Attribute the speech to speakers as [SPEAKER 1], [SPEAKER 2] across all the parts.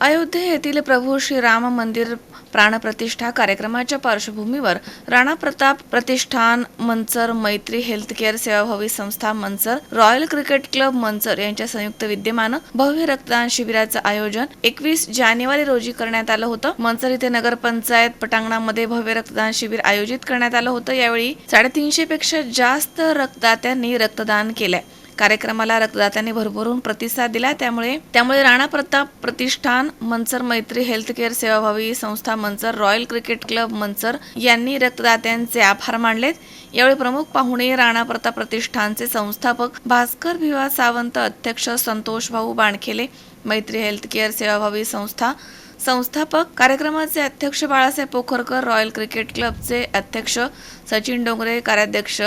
[SPEAKER 1] अयोध्ये येथील प्रभू श्री राम मंदिर प्राणप्रतिष्ठा कार्यक्रमाच्या पार्श्वभूमीवर राणा प्रताप प्रतिष्ठान मंचर मैत्री हेल्थकेअर सेवाभावी संस्था Manchar royal cricket club Manchar यांच्या संयुक्त विद्यमानं भव्य रक्तदान शिबिराचं आयोजन एकवीस जानेवारी रोजी करण्यात आलं होतं. मंचर इथे नगरपंचायत पटांगणामध्ये भव्य रक्तदान शिबिर आयोजित करण्यात आलं होतं. यावेळी साडेतीनशे पेक्षा जास्त रक्तदात्यांनी रक्तदान केलंय. कार्यक्रमाला रक्तदात्यांनी भरभरून प्रतिसाद दिला. त्यामुळे त्यामुळे राणा प्रताप प्रतिष्ठान मंचर मैत्री हेल्थकेअर सेवाभावी संस्था Manchar royal cricket club Manchar यांनी रक्तदात्यांचे आभार मानलेत. यावेळी प्रमुख पाहुणे राणा प्रताप प्रतिष्ठानचे संस्थापक भास्कर भिवा सावंत अध्यक्ष संतोष भाऊ बाणखेले मैत्री हेल्थकेअर सेवाभावी संस्था संस्थापक कार्यक्रमाचे अध्यक्ष बाळासाहेब पोखरकर रॉयल क्रिकेट क्लबचे अध्यक्ष सचिन डोंगरे कार्याध्यक्ष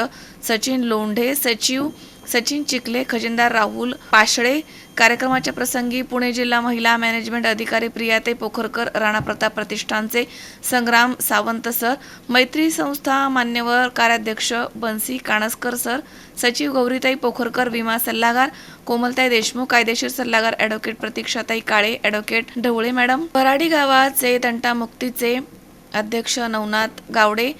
[SPEAKER 1] सचिन लोंढे सचिव सचिन चिखले खजिनदार राहुल पाशळे. कार्यक्रमाच्या प्रसंगी पुणे जिल्हा महिला मॅनेजमेंट अधिकारी प्रियाताई पोखरकर राणा प्रताप प्रतिष्ठानचे संग्राम सावंत सर मैत्री संस्था मान्यवर कार्याध्यक्ष बन्सी काणसकर सर सचिव गौरीताई पोखरकर विमा सल्लागार कोमलताई देशमुख कायदेशीर सल्लागार ॲडव्होकेट प्रतीक्षाताई काळे ॲडव्होकेट ढवळे मॅडम भराडी गावाचे तंटामुक्तीचे अध्यक्ष नवनाथ गावडे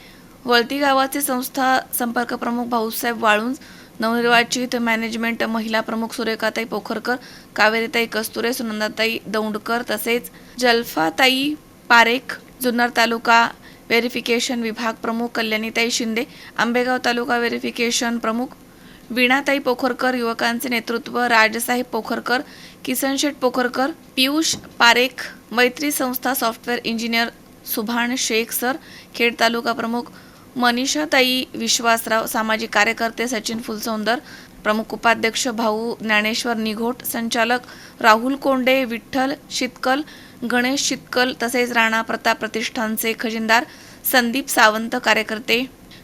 [SPEAKER 1] वळती गावाचे संस्था संपर्क प्रमुख भाऊसाहेब वाळुंज नवनिर्वाचित मॅनेजमेंट महिला प्रमुख सुरेखाताई पोखरकर कावेरीताई कस्तुरे सुनंदाताई दौंडकर तसेच जल्फाताई पारेख जुन्नर तालुका व्हेरिफिकेशन विभाग प्रमुख कल्याणीताई शिंदे आंबेगाव तालुका व्हेरिफिकेशन प्रमुख वीणाताई पोखरकर युवकांचे नेतृत्व राजसाहेब पोखरकर किसनशेठ पोखरकर पियुष पारेख मैत्री संस्था सॉफ्टवेअर इंजिनियर सुभान शेख सर खेड तालुका प्रमुख मनीषाताई विश्वासराव सामाजिक कार्यकर्ते सचिन फुलसौंदर प्रमुख उपाध्यक्ष भाऊ ज्ञानेश्वर निघोट संचालक राहुल कोंडे विठ्ठल शितकल गणेश शितकल तसेच राणा प्रताप प्रतिष्ठानचे खजिनदार संदीप सावंत कार्यकर्ते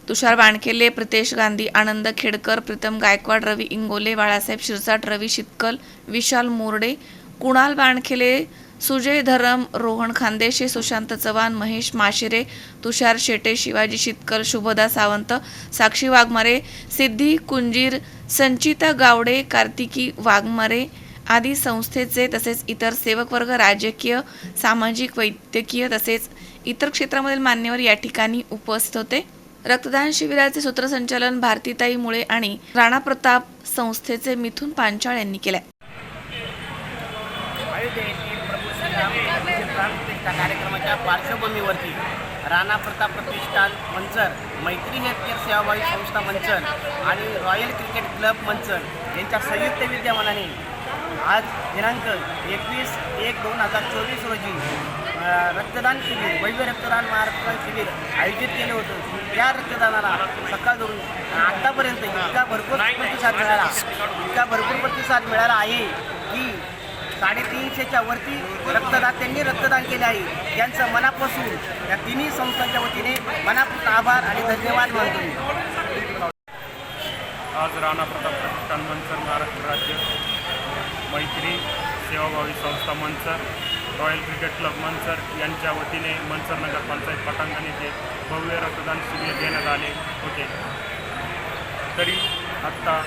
[SPEAKER 1] तुषार बाणखेले प्रितेश गांधी आनंद खेडकर प्रीतम गायकवाड रवी इंगोले बाळासाहेब शिरसाट रवी शितकल विशाल मोर्डे कुणाल बाणखेले सुजय धरम रोहन खानदेशी सुशांत चव्हाण महेश माशिरे तुषार शेटे शिवाजी शितकर शुभदा सावंत साक्षी वाघमारे सिद्धी कुंजीर संचिता गावडे कार्तिकी वाघमारे आदी संस्थेचे तसेच इतर सेवक वर्ग राजकीय सामाजिक वैद्यकीय तसेच इतर क्षेत्रामधील मान्यवर या ठिकाणी उपस्थित होते. रक्तदान शिबिराचे सूत्रसंचालन भारतीताई मुळे आणि राणा प्रताप संस्थेचे मिथुन पांचाळ यांनी केले
[SPEAKER 2] अयोध्ये येथील प्रभू श्रीराम प्राणप्रतिष्ठा कार्यक्रमाच्या पार्श्वभूमीवरती राणा प्रताप प्रतिष्ठान मंचर मैत्री हेल्थकेअर सेवाभावी संस्था मंचर आणि रॉयल क्रिकेट क्लब मंचर यांच्या संयुक्त विद्यमानाने आज दिनांक एकवीस एक दोन हजार चोवीस रोजी रक्तदान शिबिर भव्य रक्तदान महाराष्ट्र शिबिर आयोजित केलं होतं. त्या रक्तदानाला सकाळपासून आत्तापर्यंत इतका भरपूर प्रतिसाद मिळाला इतका भरपूर प्रतिसाद मिळाला आहे की साडेतीनशेच्या वरती रक्तदात्यांनी रक्तदान केले आहे. त्यांचं मनापासून या तिन्ही संस्थांच्या वतीने मनापासून आभार आणि धन्यवाद मानतो
[SPEAKER 3] आज राणा प्रताप प्रतिष्ठान मंचर महाराष्ट्र राज्य मैत्री सेवाभावी संस्था Manchar royal cricket club Manchar यांच्या वतीने मंचर नगर पंचायत पटांगण येथे भव्य रक्तदान शिबिर घेण्यात आले होते. तरी आत्ता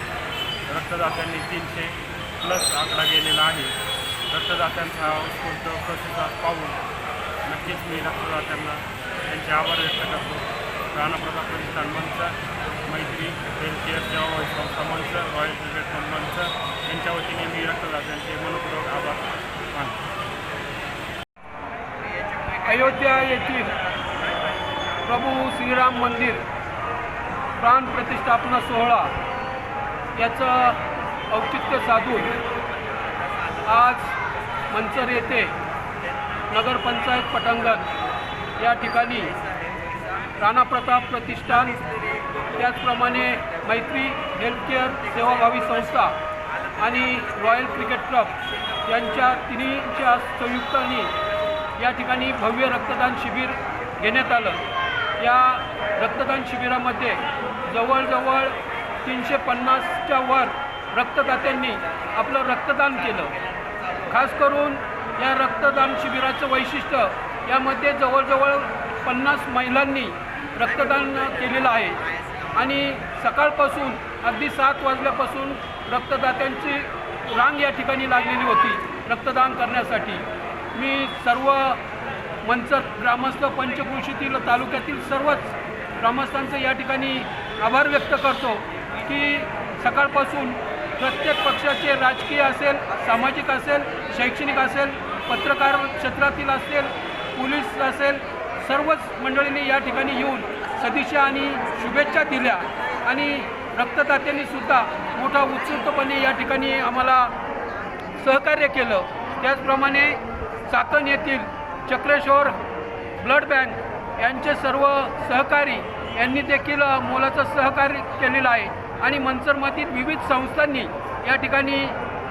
[SPEAKER 3] रक्तदात्यांनी तीनशे प्लस आकडा गेलेला आहे. रक्तदात्यांचा हा उत्स्फूर्त प्रतिसाद पाहून नक्कीच मी रक्तदात्यांना त्यांचे आभार व्यक्त करतो. राणाप्रताप प्रतिष्ठान मंच मैत्री हेल्थ केअर सेवा संस्था मंच रॉयल क्रिकेट क्लब मंच यांच्या वतीने मी रक्तदात्यांचे मनपूर्वक आभार मानतो.
[SPEAKER 4] अयोध्या येथील प्रभू श्रीराम मंदिर प्राण प्रतिष्ठापना सोहळा याचं औचित्य साधून आज मंचर येथे नगरपंचायत पटांगण या ठिकाणी राणा प्रताप प्रतिष्ठान त्याचप्रमाणे मैत्री हेल्थकेअर सेवाभावी संस्था आणि रॉयल क्रिकेट क्लब यांच्या तिन्हीच्या संयुक्ताने या ठिकाणी भव्य रक्तदान शिबिर घेण्यात आलं. या रक्तदान शिबिरामध्ये जवळजवळ तीनशे पन्नासच्या वर रक्तदात्यांनी आपलं रक्तदान केलं. खास करून या रक्तदान शिबिराचं वैशिष्ट्य यामध्ये जवळजवळ पन्नास महिलांनी रक्तदान केलेलं आहे. आणि सकाळपासून अगदी सात वाजल्यापासून रक्तदात्यांची रांग या ठिकाणी लागलेली होती रक्तदान करण्यासाठी. मी सर्व मंचर ग्रामस्थ पंचकृषीतील तालुक्यातील सर्वच ग्रामस्थांचं या ठिकाणी आभार व्यक्त करतो की सकाळपासून प्रत्येक पक्षाचे राजकीय असेल सामाजिक असेल शैक्षणिक असेल पत्रकार क्षेत्रातील असेल पोलीस असेल सर्वच मंडळींनी या ठिकाणी येऊन सदिच्छा आणि शुभेच्छा दिल्या. आणि रक्तदात्यांनीसुद्धा मोठा उत्सुकपणे या ठिकाणी आम्हाला सहकार्य केलं. त्याचप्रमाणे चाकण येथील चक्रेश्वर ब्लड बँक यांचे सर्व सहकारी यांनी देखील मोलाचं सहकार्य केलेलं आहे. आणि मंचरमधील विविध संस्थांनी या ठिकाणी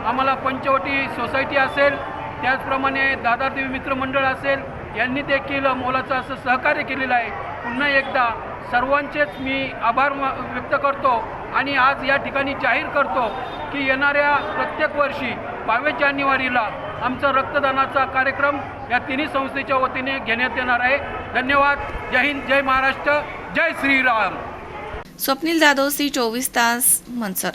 [SPEAKER 4] आम्हाला पंचवटी सोसायटी असेल त्याचप्रमाणे दादादेवी मित्र मंडळ असेल यांनी देखील मोलाचं असं सहकार्य केलेलं आहे. पुन्हा एकदा सर्वांचेच मी आभार व्यक्त करतो आणि आज या ठिकाणी जाहीर करतो की येणाऱ्या प्रत्येक वर्षी बावीस जानेवारीला आमचा रक्तदानाचा कार्यक्रम या तिन्ही संस्थेच्या वतीने घेण्यात येणार आहे. धन्यवाद. जय हिंद जय महाराष्ट्र जय श्रीराम.
[SPEAKER 1] स्वप्नील जाधव सी चोवीस तास मनसर.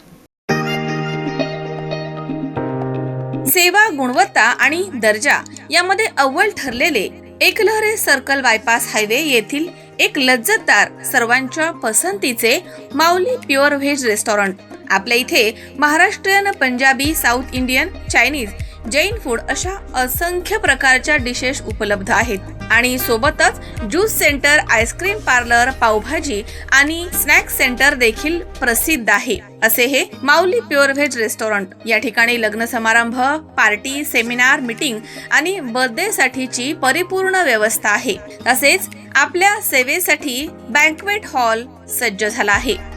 [SPEAKER 1] सेवा गुणवत्ता आणि दर्जा यामध्ये अव्वल ठरलेले एकलहरे सर्कल बायपास हायवे येथील एक लज्जतदार सर्वांच्या पसंतीचे माऊली प्युअर व्हेज रेस्टॉरंट. आपल्या इथे Maharashtrian Punjabi south Indian Chinese Jain food अशा असंख्य प्रकारच्या डिशेस उपलब्ध आहेत. आणि सोबतच juice centre ice cream parlour pav bhaji आणि स्नॅक सेंटर देखील प्रसिद्ध आहे. असे हे माऊली प्युअर व्हेज रेस्टॉरंट. या ठिकाणी लग्न समारंभ पार्टी सेमिनार मीटिंग आणि बर्थडे साठीची परिपूर्ण व्यवस्था आहे. तसेच आपल्या सेवेसाठी बँकवेट हॉल सज्ज झाला आहे.